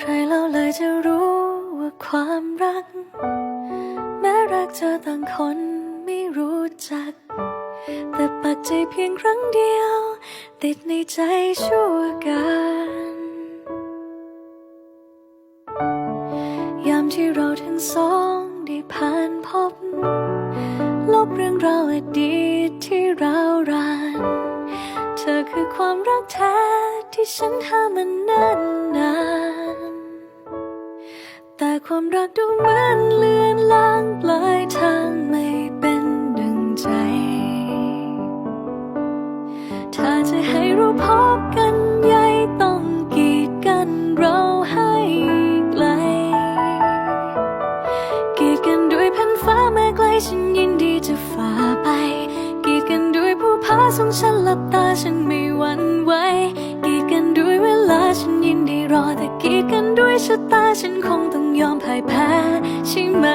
ใครเราเลยจะรู้ว่าความรัก แม้รักเธอต่างคนไม่รู้จัก แต่ปักใจเพียงครั้งเดียว ติดในใจชั่วกันยามที่เราทั้งสองได้ผ่านพบ ลบเรื่องราวอดีตที่ราวราน เธอคือความรักแท้ที่ฉันหามันนานนาน ความรักดูเหมือนเลือนลางปลายทางไม่เป็นดังใจ ถ้าจะให้เราพบกันใหญ่ต้องกีดกันเราให้ไกล กีดกันด้วยแผ่นฟ้าแม้ไกลฉันยินดีจะฝ่าไป กีดกันด้วยผู้พาส่งฉันหลับตาฉันไม่หวั่นไหว รอแต่กีดกันด้วยชะตา ฉันคงต้องยอมพ่ายแพ้ใช่ไหม